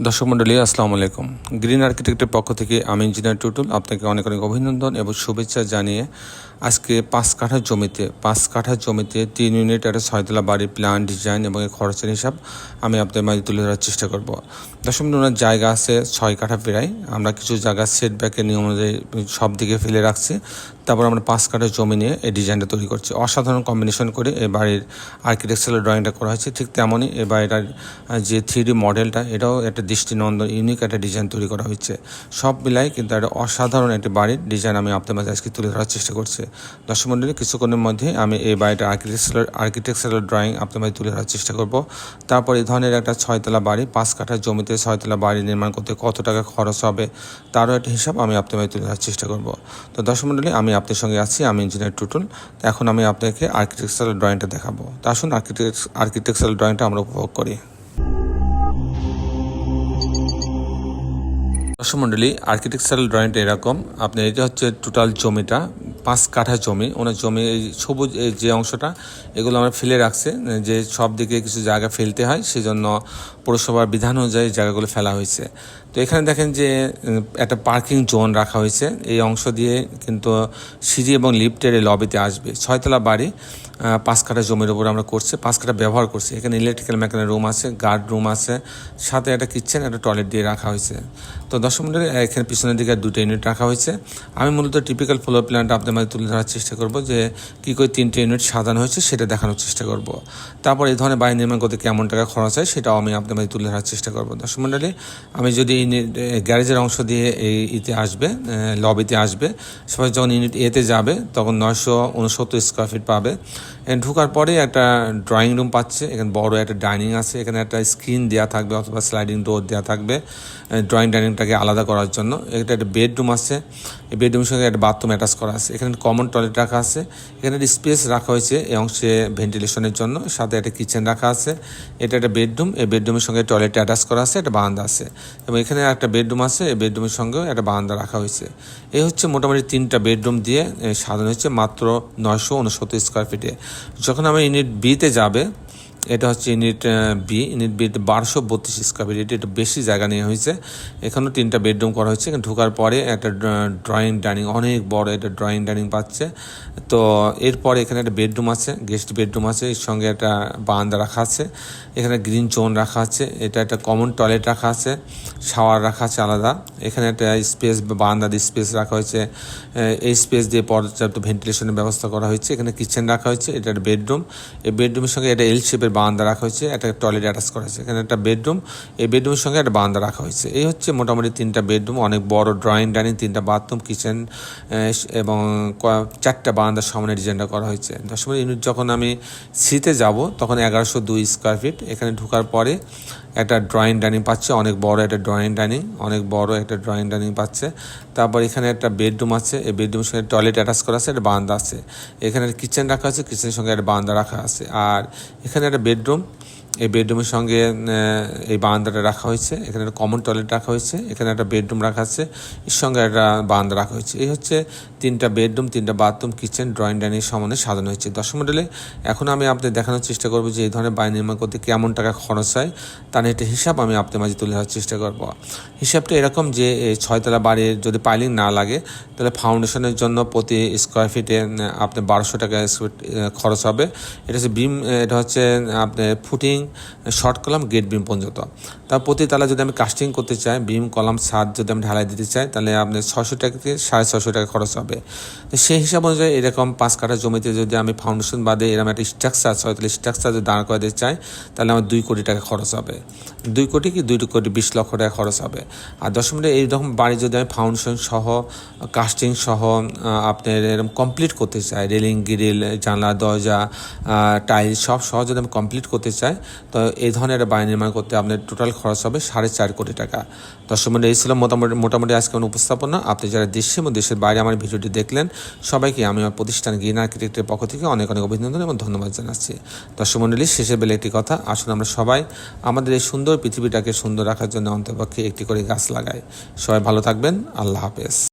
দর্শক মন্ডলী আসসালামু আলাইকুম। গ্রিন আর্কিটেক্টের পক্ষ থেকে আমি ইঞ্জিনিয়ার টুটুল, আপনাকে অনেক অনেক অভিনন্দন এবং শুভেচ্ছা জানিয়ে আজকে পাঁচ কাঠা জমিতে, পাঁচ কাঠা জমিতে তিন ইউনিট একটা ছয়তলা বাড়ির প্ল্যান ডিজাইন এবং খরচের হিসাব আমি আপনাদের মাঝে তুলে ধরার চেষ্টা করব। মন্ডলী ওনার জায়গা আছে ছয় কাঠা প্রায়। আমরা কিছু জায়গা সেট ব্যাকের নিয়ম অনুযায়ী সব দিকে ফেলে রাখছি। তারপর আমরা পাঁচ কাঠা জমি নিয়ে এই ডিজাইনটা তৈরি করছি। অসাধারণ কম্বিনেশন করে এই বাড়ির আর্কিটেকচারাল ড্রয়িংটা করা হয়েছে। ঠিক তেমনই এই বাড়িটার যে থ্রি মডেলটা এটাও একটা দৃষ্টিনন্দন ইউনিক একটা ডিজাইন তৈরি করা হয়েছে। সব মিলাই কিন্তু একটা অসাধারণ একটি বাড়ির ডিজাইন আমি আপনার মাঝে আজকে তুলে ধরার চেষ্টা করছি। দর্শক মন্ডলী কিছুক্ষণের মধ্যে আমি এই বাড়িটার আর্কিটেকচারাল আর্কিটেকচারাল ড্রয়িং আপনার মাঝে তুলে ধরার চেষ্টা করব। তারপর এই ধরনের একটা ছয়তলা বাড়ি, পাঁচ কাঠা জমিতে ছয়তলা বাড়ি নির্মাণ করতে কত টাকা খরচ হবে তারও একটা হিসাব আমি আপনার তুলে ধরার চেষ্টা করব। তো দর্শক মন্ডলী আমি আপনার সঙ্গে আছি, আমি ইঞ্জিনিয়ার টুটুল। এখন আমি আপনাকে আর্কিটেকচারাল ড্রয়িংটা দেখাবো। তা আসুন আর্কিটেক আর্কিটেকচারাল ড্রয়িংটা আমরা উপভোগ করি। দর্শক মন্ডলী আর্কিটেকচারাল ড্রয়িংটা এরকম। আপনার এটা হচ্ছে টোটাল জমিটা। পাঁচ কাঠা জমি, ওনার জমি এই সবুজ যে অংশটা, এগুলো আমরা ফেলে রাখছে, যে সব দিকে কিছু জায়গা ফেলতে হয়, সেজন্য পৌরসভার বিধান অনুযায়ী জায়গাগুলো ফেলা হয়েছে। তো এখানে দেখেন যে, একটা পার্কিং জোন রাখা হয়েছে, এই অংশ দিয়ে কিন্তু সিঁড়ি এবং লিফটের লবিতে আসবে। ছয়তলা বাড়ি পাঁচ কাঠা জমির উপর আমরা করছি, পাঁচ কাঠা ব্যবহার করছি। এখানে ইলেকট্রিক্যাল মেকানিক রুম আছে গার্ড রুম আছে, সাথে একটা কিচেন একটা টয়লেট দিয়ে রাখা হয়েছে। তো দশ মিনিটের এখানে পিছনের দিকে দুটো ইউনিট রাখা হয়েছে। আমি মূলত টিপিক্যাল ফ্লোর প্ল্যানটা আপনাদের মাঝে তুলে ধরার চেষ্টা করব যে কী করে তিনটে ইউনিট সাজানো হয়েছে, সেটা দেখানোর চেষ্টা করব। তারপর এই ধরনের বাড়ি নির্মাণ করতে কেমন টাকা খরচ হয়, সেটাও আমি আপনাদের মাঝে তুলে ধরার চেষ্টা করব। দর্শক মন্ডলী, আমি যদি গ্যারেজের অংশ দিয়ে এই ইতে আসবে লবিতে আসবে, সবাই যখন ইউনিট এতে যাবে, তখন নয়শো উনসত্তর স্কোয়ার ফিট পাবে। ঢুকার পরে একটা ড্রয়িং রুম পাচ্ছে। এখানে বড় একটা ডাইনিং আছে। এখানে একটা স্ক্রিন দেওয়া থাকবে অথবা স্লাইডিং ডোর দেওয়া থাকবে। ড্রয়িং ডাইনিংটাকে আলাদা করার জন্য। এটা একটা বেডরুম আছে। এই বেডরুমের সঙ্গে একটা বাথরুম অ্যাটাচ করা আছে। এখানে কমন টয়লেট রাখা আছে। এখানে একটা স্পেস রাখা হয়েছে এই অংশে ভেন্টিলেশনের জন্য। সাথে একটা কিচেন রাখা আছে। এটা একটা বেডরুম এই বেডরুমের সঙ্গে টয়লেট অ্যাটাচ করা আছে। একটা বারান্দা আছে। এবং এখানে একটা বেডরুম আছে। এই বেডরুমের সঙ্গেও একটা বারান্দা রাখা হয়েছে। এই হচ্ছে মোটামুটি তিনটা বেডরুম দিয়ে সাজানো হয়েছে। মাত্র নয়শো উনসত্তর স্কোয়ার ফিটে যখন আমার ইউনিট বিতে যাবে, এটা হচ্ছে ইউনিট বি ইউনিট বি বারোশো বত্রিশ স্কোয়ার ফিট এটা একটু বেশি জায়গা নিয়ে হয়েছে। এখানেও তিনটা বেডরুম করা হয়েছে, এখানে ঢোকার পরে একটা ড্রয়িং ডাইনিং অনেক বড় একটা ড্রয়িং ডাইনিং পাচ্ছে। তো এরপরে এখানে একটা বেডরুম আছে গেস্ট বেডরুম আছে, এর সঙ্গে একটা বারান্দা রাখা আছে। এখানে গ্রিন জোন রাখা আছে, এটা একটা কমন টয়লেট রাখা আছে। শাওয়ার রাখা আছে আলাদা। এখানে একটা স্পেস বারান্দা দিয়ে স্পেস রাখা হয়েছে এই স্পেস দিয়ে পর্যাপ্ত ভেন্টিলেশনের ব্যবস্থা করা হয়েছে। এখানে কিচেন রাখা হয়েছে, এটা একটা বেডরুম এই বেডরুমের সঙ্গে এটা এল শেপের বারান্দা রাখা হয়েছে, একটা টয়লেট অ্যাটাচ করা হয়েছে। এখানে একটা বেডরুম এই বেডরুমের সঙ্গে একটা বারান্দা রাখা হয়েছে। এই হচ্ছে মোটামুটি তিনটা বেডরুম অনেক বড় ড্রয়িং ডাইনিং তিনটা বাথরুম কিচেন এবং চারটা বারান্দার সামনে ডিজাইনটা করা হয়েছে। দশমের ইউনিট যখন আমি সিতে যাব, তখন এগারোশো দুই স্কোয়ার ফিট এখানে ঢোকার পরে একটা ড্রয়িং ডাইনিং পাচ্ছে, অনেক বড় একটা ড্রয়িং ডাইনিং অনেক বড় একটা ড্রয়িং ডাইনিং পাচ্ছে। তারপর এখানে একটা বেডরুম আছে, এই বেডরুমের সঙ্গে টয়লেট অ্যাটাচ করা আছে, একটা বান্দা আছে। এখানে কিচেন রাখা আছে কিচেনের সঙ্গে একটা বান্দা রাখা আছে। আর এখানে একটা বেডরুম এই বেডরুমের সঙ্গে এই বারান্দাটা রাখা হয়েছে। এখানে একটা কমন টয়লেট রাখা হয়েছে। এখানে একটা বেডরুম রাখা আছে। এর সঙ্গে একটা বারান্দা রাখা হয়েছে। এই হচ্ছে তিনটা বেডরুম তিনটা বাথরুম কিচেন ড্রয়িং ডাইনিং সমানে সাজানো হয়েছে। দশম মডেলে এখন আমি আপনাদের দেখানোর চেষ্টা করব যে এই ধরনের বাড়ি নির্মাণ করতে কেমন টাকা খরচ হয়। তার একটা হিসাব আমি আপনাদের মাঝে তুলে ধরার চেষ্টা করব। হিসাবটা এরকম যে ছয়তলা বাড়ির যদি পাইলিং না লাগে, তাহলে ফাউন্ডেশনের জন্য প্রতি স্কোয়ার ফিটে আপনার বারোশো টাকা খরচ হবে। এটা হচ্ছে বিম এটা হচ্ছে, আপনার footing short column gate beam পর্যন্ত। তার প্রতি তালা যদি আমি কাস্টিং করতে চাই বিম কলাম ছাদ যদি আমি ঢালাই দিতে চাই, তাহলে আপনার ছশো টাকা থেকে সাড়ে ছশো টাকা খরচ হবে। তো সেই হিসাব অনুযায়ী এরকম পাঁচ কাঠা জমিতে যদি আমি ফাউন্ডেশন বাদে এরকম একটা স্ট্রাকচার ছয় তাহলে স্ট্রাকচার যদি দাঁড় করে দিতে চাই, তাহলে আমার দুই কোটি টাকা খরচ হবে। দুই কোটি কি দুই কোটি বিশ লক্ষ টাকা খরচ হবে। আর দশ মিনিটে এইরকম বাড়ি যদি আমি ফাউন্ডেশন সহ কাস্টিং সহ আপনার এরকম কমপ্লিট করতে চাই রেলিং গ্রিল জানলা, দরজা টাইল সব সহ যদি আমি কমপ্লিট করতে চাই তো এই ধরনের একটা বাড়ি নির্মাণ করতে আপনার টোটাল খরচ হবে সাড়ে চার কোটি টাকা। দর্শক মন্ডলী, এই ছিল মোটামুটি মোটামুটি আজকে আমার উপস্থাপনা আপনি যারা দেশে এবং দেশের বাইরে আমার ভিডিওটি দেখলেন, সবাইকে আমি আমার প্রতিষ্ঠান গ্রিন আর্কিটেক্টের পক্ষ থেকে অনেক অনেক অভিনন্দন এবং ধন্যবাদ জানাচ্ছি। দর্শক মন্ডলী শেষে বেলে একটি কথা, আসুন আমরা সবাই আমাদের এই সুন্দর পৃথিবীটাকে সুন্দর রাখার জন্য অন্তপক্ষে একটি করে গাছ লাগাই। সবাই ভালো থাকবেন, আল্লাহ হাফেজ।